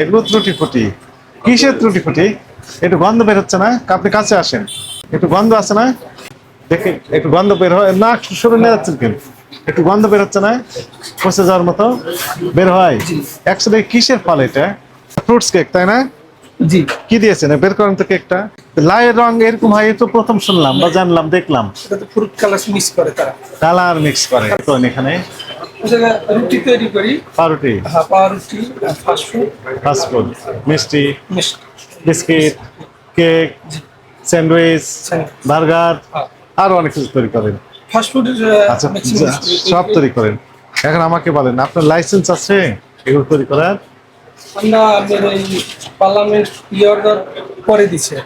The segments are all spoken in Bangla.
এগুলো ত্রুটি ফুটি কিসের ত্রুটি ফুটি একটু গন্ধ বের হচ্ছে না? আপনি কাছে আসেন। একটু গন্ধ আছে না? দেখে একটু গন্ধ বের হয় না শুরু নিয়ে যাচ্ছেন কিন্তু একটু গন্ধ বের হচ্ছে না? পচে যাওয়ার মতো বের হয়। অ্যাকচুয়ালি কিসের ফল এটা? ফ্রুটস কেক তাই না? জি। কি দিয়েছেন? বের করেন তো কেকটা। লাইয়ের রং এরকম হয় তো প্রথম শুনলাম বা জানলাম দেখলাম। এটা তো ফ্রুট কালার মিক্স করে তারা। কালার মিক্স করে। তো এখানে রুটি তৈরি করি। পাউরুটি হ্যাঁ পাওয়া রুটি ফাস্টফুড ফাস্টফুড মিষ্টি মিষ্টি। বিস্কিট কেক স্যান্ডউইচ বার্গার হ্যাঁ। আরও অনেক কিছু তৈরি করেন। ফাস্টফুডের আচ্ছা সব তৈরি করেন। এখন আমাকে বলেন আপনার লাইসেন্স আছে এগুলো তৈরি করার? আমরা এই পার্লামেন্ট অর্ডার করে দিছে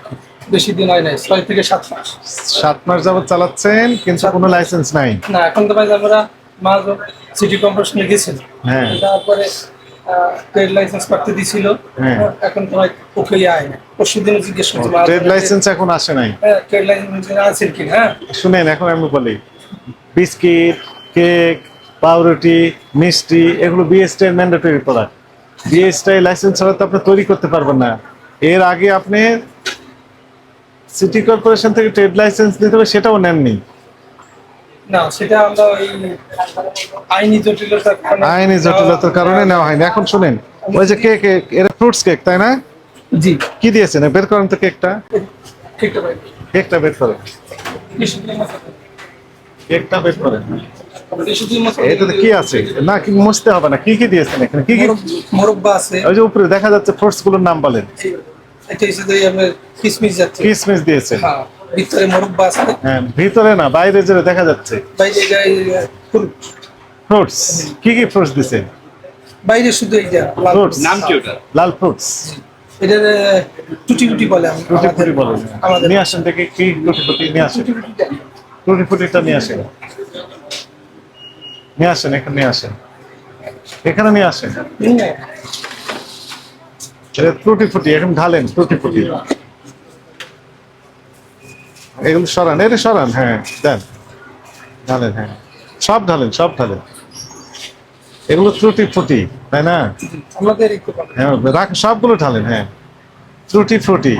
বেশি দিন হয় নাই ছয় থেকে সাত মাস। সাত মাস যাবত চালাচ্ছেন কিন্তু কোনো লাইসেন্স নাই। না এখন তো ভাই আমরা মাঝ সিটি কর্পোরেশনে গেছিলাম হ্যাঁ। তারপরে ট্রেড লাইসেন্স করতে দিছিল। হ্যাঁ। এখন তো ওকে আয় না। পরশু দিনে জিজ্ঞেস করছি ট্রেড লাইসেন্স এখন আসে নাই? ট্রেড লাইসেন্স আছে কি হ্যাঁ। শুনেন এখন আমি বলি বিস্কিট কেক পাউরুটি মিষ্টি এগুলো বিএসটি এর ম্যান্ডেটরি প্রোডাক্ট বিএসটি লাইসেন্স ছাড়া তো আপনি তৈরি করতে পারবেন না। এর আগে আপনি সিটি কর্পোরেশন থেকে ট্রেড লাইসেন্স নিতে হবে সেটাও নেননি। না সেটা আমরা ওই আইনি জটিলতার কারণে আইনি জটিলতার কারণে নেওয়া হয়নি। এখন শুনেন ওই যে কেক এটা ফ্রুটস কেক তাই না? জি। কি দিয়েছেন? বের করেন তো কেকটা। কেকটা বের করেন। কেকটা বের করেন। এটাতে কি আছে? না কি মুছতে হবে না। কি কি দিয়েছেন এখানে? কি কি মোরব্বা আছে। ওই যে উপরে দেখা যাচ্ছে ফ্রুটসগুলোর নাম বলেন। এটা কিসমিস যাচ্ছে কিসমিস দিয়েছে হ্যাঁ। ভিতরে মোরব্বা আছে। হ্যাঁ ভিতরে না বাইরে যে দেখা যাচ্ছে। বাইরে ফ্রুটস কি কি ফ্রুটস দিছে? বাইরে শুধু এই যে লাল ফ্রুটস নাম কি ওটা লাল ফ্রুটস এটা টুটি টুটি বলে আমি টুটি ফুটি বলেন আমাদের। নিয়ে আসেন দেখি কি টুটি ফুটি নিয়ে আসেন টুটি টুটিটা। টুটি নিয়ে আসেন। নিয়ে আসেন এখানে নিয়ে আসেন। এখানে নিয়ে আসেন। এটা ত্রুটি ফুটি এখন ঢালেন ত্রুটি ফুটি। এগুলো সরান এটা সরান হ্যাঁ দেন। ঢালেন হ্যাঁ। সব ঢালেন সব ঢালেন। এগুলো ত্রুটি ফুটি তাই না। হ্যাঁ রাখ সবগুলো ঢালেন হ্যাঁ। ত্রুটি ফ্রুটি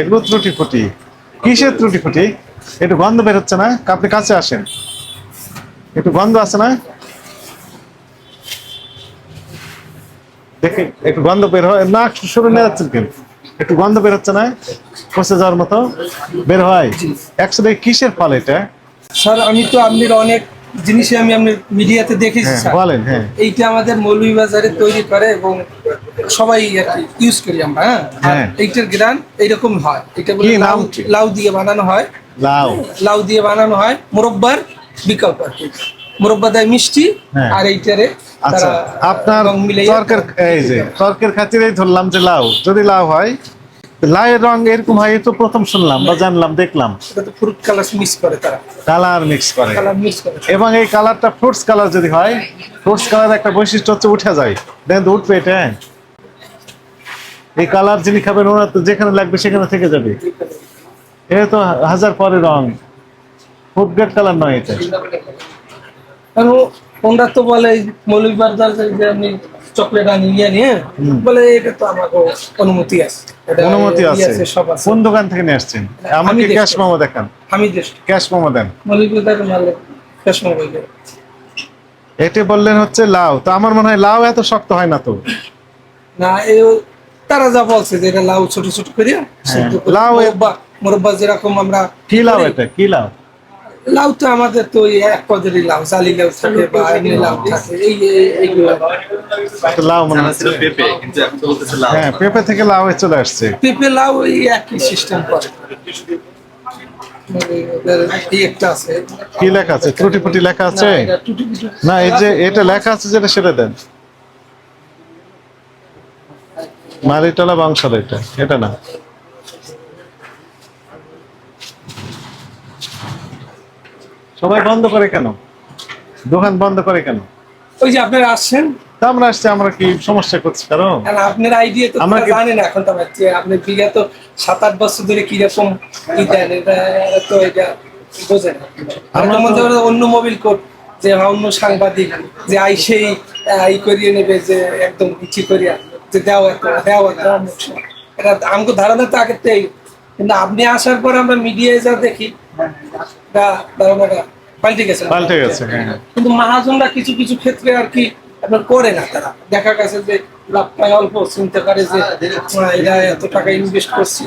এগুলো ত্রুটি ফুটি কিসের ত্রুটি ফুটি একটু গন্ধ বের হচ্ছে না? আপনি কাছে আসেন। একটু গন্ধ আছে না? দেখে একটু গন্ধ বের হয়। না শুরু নিয়ে যাচ্ছেন কিন্তু একটু গন্ধ বের হচ্ছে না? পচে যাওয়ার মতো? বের হয়। একসাথে কিসের ফল এটা? স্যার আমি তো আপনার অনেক জিনিসই আমি আপনার মিডিয়াতে দেখেছি হ্যাঁ স্যার। বলেন হ্যাঁ। এইটা আমাদের মৌলভীবাজারে তৈরি করে এবং সবাই আর কি ইউজ করি আমরা হ্যাঁ? হ্যাঁ। এইটার গ্রান এইরকম হয়। এটা বলে লাউ লাউ দিয়ে বানানো হয়। লাউ। লাউ দিয়ে বানানো হয়। মোরব্বার বিকল্প আর কি। মোরব্বা দেয় মিষ্টি হ্যাঁ। আর এইটারে আচ্ছা আপনার তর্কের এই যে তর্কের খাতিরেই ধরলাম যে লাউ। যদি লাউ হয় লাউয়ের রং এরকম হয় তো প্রথম শুনলাম বা জানলাম দেখলাম। ফ্রুট কালার মিক্স করে তারা। কালার মিক্স করে। কালার মিক্স করে। এবং এই কালারটা ফ্রুটস কালার যদি হয় ফ্রুটস কালার একটা বৈশিষ্ট্য হচ্ছে উঠে যায়। দেন উঠবে এটা এই কালার যিনি খাবেন ওনার তো যেখানে লাগবে সেখানে থেকে যাবে। এটা তো হাজার পরে রং। ফুড গ্রেড কালার নয় এটা। ওনারা তো বলে মৌলভীবাজার যে আপনি চকলেট আনি নিয়ে নিয়ে বলে এটা তো আমাকে অনুমতি আছে। অনুমতি ইয়ে আছে। সব কোন দোকান থেকে নিয়ে আসছেন? আমাকে আমি ক্যাশ দেখছি। মোমো দেখান। আমি দেশ ক্যাশ মোমো দেন। মৌলভীবাজার মালে ফ্যাশন মোবাইলে এটি বললেন হচ্ছে লাউ। তো আমার মনে হয় লাউ এত শক্ত হয় না তো। না তারা যা বলছে যে এটা লাউ ছোট ছোট করে সিদ্ধ লাউ মোরব্বা যেরকম আমরা কি লাউ এটা? কি লাউ? লাউ তো আমাদের তো এক পদেরই লাউ জালি লাউ থাকে বা এমনি লাউ থাকে এই এই- এইগুলো। তো লাউ মনে হচ্ছে পেঁপে কিন্তু এখন তো বলতেছে লাউ। হ্যাঁ পেঁপে থেকে লাউ চলে আসছে। পেঁপে লাউ এই একই সিস্টেম করে। ওদের এই একটা আছে। কি লেখা আছে? লেখা আছে? না, এটা টুটি ফুটি। না এই যে এটা লেখা আছে যেটা সেটা দেন। মারিটলা বংশাল এটা এটা না। সবাই বন্ধ করে কেন? দোকান বন্ধ করে কেন? ওই যে আপনারা আসছেন? তা আমরা আসছি আমরা কি সমস্যা করছি কারণ আপনার আইডিয়া তো আমরা জানেন এখন তো আপনি বিগত সাত আট বছর ধরে কীরকম ই দেন এটা তো এটা বোঝে না। আমরা মধ্যে অন্য মোবিল কোড যে অন্য সাংবাদিক যে আইসেই ই করিয়ে নেবে যে একদম ইচ্ছি করিয়া যে দেওয়া একটা দেওয়া একটা এটা আমাকে ধারণা তো আগের থেকেই কিন্তু আপনি আসার পর আমরা মিডিয়ায় যা দেখি ধারণাটা পাল্টে গেছে। পাল্টে গেছে হ্যাঁ। কিন্তু মহাজনরা কিছু কিছু ক্ষেত্রে আর কি আপনার করে না তারা। দেখা গেছে যে লাভ পায় অল্প চিন্তা করে যে এরা এত টাকা ইনভেস্ট করছি।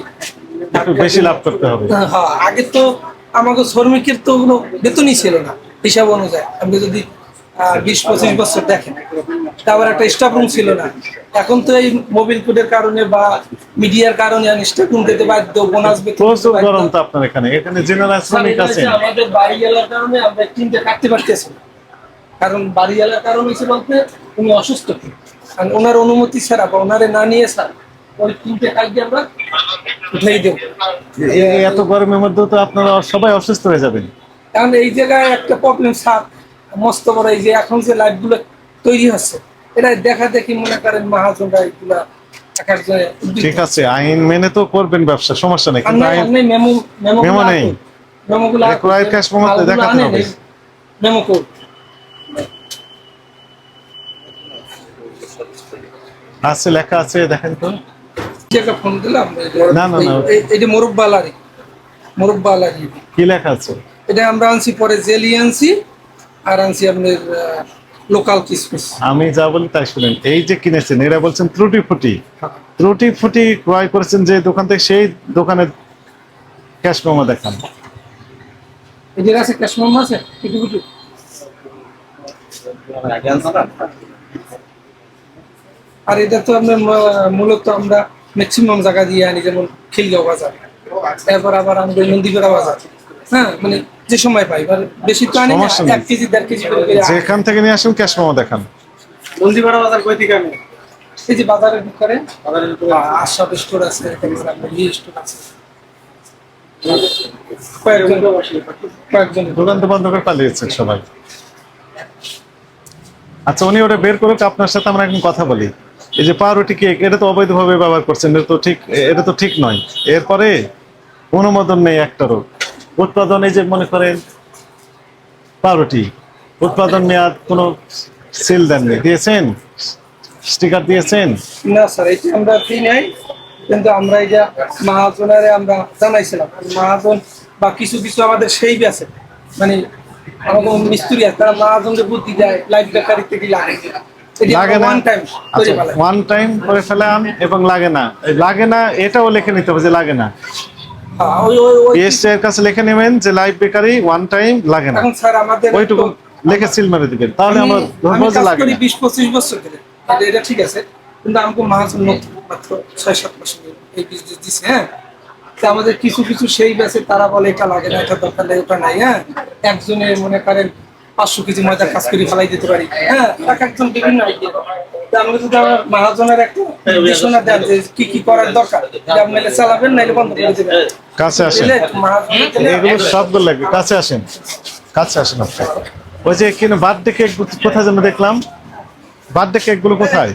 একটু বেশি লাভ করতে হবে। হ্যাঁ আগে তো আমাকে শ্রমিকের তো কোনো বেতনই ছিল না হিসাব অনুযায়ী। আপনি যদি বিশ পঁচিশ বছর দেখেন তারপর একটা স্টাফ রুম ছিল না। এখন তো এই মোবিল কোডের কারণে বা মিডিয়ার কারণে রুম দিতে বাধ্য বোনাস বেতন দিতে প্রচুর গরম তো আপনার এখানে। এখানে জেনারেল শ্রমিক আছে। আমাদের বাড়ি এলাকার কারণে আমরা টিমটা কাটতে পারতেছি কারণ বাড়ি এলাকার কারণ হচ্ছে বলতে উনি অসুস্থ। কি কারণ ওনার অনুমতি ছাড়া বা ওনারে না নিয়ে স্যার ওই তিনটে কাজকে আমরা উঠেই দেবো। এত গরমের মধ্যে তো আপনারা সবাই অসুস্থ হয়ে যাবেন। কারণ এই জায়গায় একটা প্রবলেম স্যার মস্ত বড় এই যে এখন যে লাইটগুলো তৈরি হচ্ছে এটা দেখা দেখি মনে করেন মহাজনরা এগুলা। ঠিক আছে আইন মেনে তো করবেন ব্যবসা সমস্যা নেই কিন্তু আইন মেমো নেই। ক্রয়ের cash memo দেখাতে হবে। মেমো কোড আছে লেখা আছে দেখেন তো ফোন দিলাম না, না, না। এটা কি লেখা আছে এটা আমরা আনছি পরে জেলি আনছি আর আনছি আপনার লোকাল কিসমিস আমি যা বলি তাই শুনেন। এই যে কিনেছেন এরা বলছেন ত্রুটি ফুটি। ত্রুটি ফুটি ক্রয় করেছেন যে দোকান থেকে সেই দোকানের ক্যাশ মেমো দেখান। এদের আছে ক্যাশমাম আছে? কিছু কিছু আর এটা তো আমরা মূলত আমরা ম্যাক্সিমাম জায়গা দিয়ে আনি যেমন খিলগাঁও বাজার। তারপর আবার আমাদের নন্দীপাড়া বাজার। হ্যাঁ মানে যে সময় পাই এবার বেশি তো আনি না সমস্যা নেই। এক কেজি দেড় কেজি করে করে আনি। যেখান থেকে নিয়ে আসেন ক্যাশ মেমো দেখান। নন্দীপাড়া বাজার কই থেকে আমি এই যে বাজারের ভিতরে বাজারের ভিতরে আশাব স্টোর আছে আপনার ইয়ে স্টোর আছে। কয়েকজন কয়েকজন। দোকান তো বন্ধ করে পালিয়েছে সবাই। আচ্ছা উনি ওটা বের করুক আপনার সাথে আমরা এখন কথা বলি। এই যে পাউরুটি কেক এটা তো অবৈধভাবে ব্যবহার করছেন এটা তো ঠিক এটা তো ঠিক নয়। এরপরে অনুমোদন নেই একটারও উৎপাদন এই যে মনে করেন পাউরুটি উৎপাদন মেয়াদ কোনো সিল দেননি। দিয়েছেন? স্টিকার দিয়েছেন? না স্যার এটা আমরা দিই নাই কিন্তু আমরা এই যে মহাজনের আমরা জানাইছিলাম। মহাজন বা কিছু কিছু আমাদের সেই আছে। মানে আমাদের মিস্ত্রি আছে তারা মহাজনকে বুদ্ধি দেয় লাইফ বেকারি থেকে লাগে। লাগে না? ওয়ান টাইম করে ফেলে ওয়ান টাইম করে ফেলান এবং লাগে না। লাগে না এটাও লিখে নিতে হবে যে লাগে না। পিএসটি এর কাছে লিখে নেবেন যে লাইভ বেকারি ওয়ান টাইম লাগে না। স্যার আমাদের ওইটুকু লিখে সিল মেরে দিবেন তাহলে আমি আমরা আমি ধরবো যে লাগে না। বিশ পঁচিশ বছর ধরে। এটা- এটা ঠিক আছে কিন্তু আমাকে মহাজন মাত্র ছয় সাত মাস এই বিজনেস দিছে হ্যাঁ? আমাদের কিছু কিছু সেই ব্যাচে তারা বলে এটা লাগে না এটা দরকার নেই ওটা নাই হ্যাঁ? একজনে মনে করেন পাঁচশো কেজি ময়দা কাজ করে ফেলাই দিতে পারি। হ্যাঁ এক একজন বিভিন্ন আইডিয়া। আমরা যদি আমার মহাজনের একটা নির্দেশনা দেন যে কি কি করার দরকার আপনি চালাবেন নাইলে বন্ধ করে দেবেন। কাছে আসেন। এগুলো সবগুলো লাগবে। কাছে আসেন। কাছে আসেন আপনি। ওই যে কিনে বার্থডে কেক কোথায় যেন দেখলাম। বার্থডে কেকগুলো কোথায়।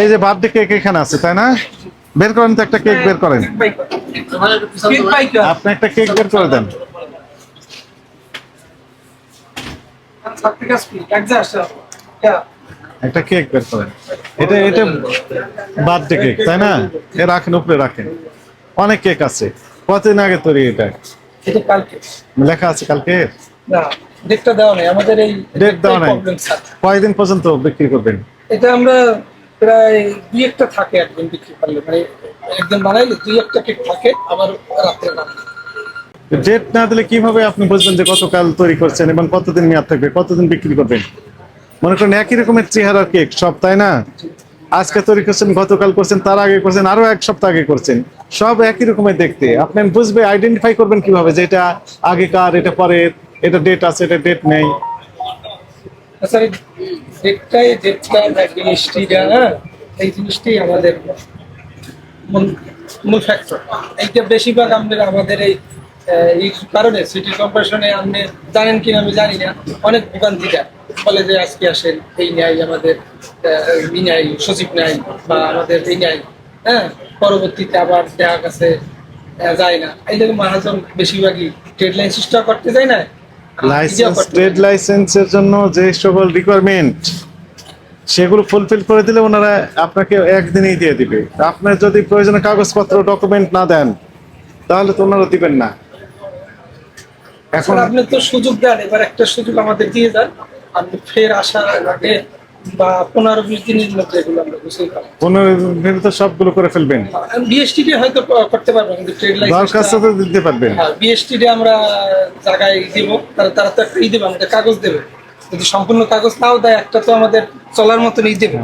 এই যে বার্থডে কেক এখানে আছে তাই না? বের করেন তো একটা কেক বের করেন। আপনি একটা কেক বের করে দেন ছাত্রী কাজ কি? Exhaust, yeah. একটা কেক বের করেন। এটা এটা বার্থডে কেক তাই না? এ রাখেন উপরে রাখেন। অনেক কেক আছে। কতদিন আগে তৈরি এটা? এটা কালকে। লেখা আছে কালকে? না ডেটটা দেওয়া নেই। আমাদের এই ডেট দেওয়া নাই। কয়দিন পর্যন্ত বিক্রি করবেন? এটা আমরা প্রায় দুই একটা থাকে একদিন বিক্রি করলে। মানে একদিন বানাইলে দুই একটা কেক থাকে আবার রাত্রে বানাই। ডেট না দিলে কীভাবে আপনি বুঝবেন যে কতকাল তৈরি করছেন এবং কতদিন মেয়াদ থাকবে? কতদিন বিক্রি করবেন? মনে করেন একই রকমের চেহারার কেক, সব, তাই না? আজকে তৈরি করছেন, গতকাল করছেন, তার আগে করছেন, আরও এক সপ্তাহ আগে করছেন। সব একই রকমের দেখতে। আপনি বুঝবে আইডেন্টিফাই করবেন কীভাবে যে এটা আগেকার, এটা পরের, এটা ডেট আছে, এটা ডেট নেই। জিনিসটিটা হ্যাঁ? আমাদের মূল ফ্যাক্টর এইটা বেশিরভাগ আমাদের আমাদের এই এই কারণে সিটি কর্পোরেশনে আপনি জানেন কিনা আমি জানি না। অনেক ভোগান্তিটা বলে যে আজকে আসেন এই ন্যায় আমাদের ই ন্যায় সচিব নাই বা আমাদের এই ন্যায় হ্যাঁ পরবর্তীতে আবার দেখা গেছে যায় না। এই জন্য মহাজন বেশিরভাগই ট্রেড লাইন চেষ্টা করতে যায় না লাইসেন্স ট্রেড লাইসেন্সের জন্য যে সকল রিকোয়ারমেন্ট সেগুলো ফুলফিল করে দিলে ওনারা আপনাকে একদিনেই দিয়ে দিবে। আপনার যদি প্রয়োজনে কাগজপত্র ডকুমেন্ট না দেন তাহলে তো ওনারা দিবেন না। এখন আপনি তো সুযোগ দেন এবার একটা সুযোগ আমাদের দিয়ে যান আপনি ফের আসার আগে বা পনেরো বিশ দিনের মধ্যে এগুলো আমরা বুঝতেই পারব পনেরো দিনে তো সবগুলো করে ফেলবেন? বিএসটি হয়তো করতে পারব কিন্তু ট্রেড দরখাস্ত লাইসেন্স তো দিতে পারবেন। হ্যাঁ বিএসটি আমরা জায়গায় দিব তারা তারা তো একটা ই দেবে আমাদের কাগজ দেবে। যদি সম্পূর্ণ কাগজ নাও দেয় একটা তো আমাদের চলার মতন ই দেবে।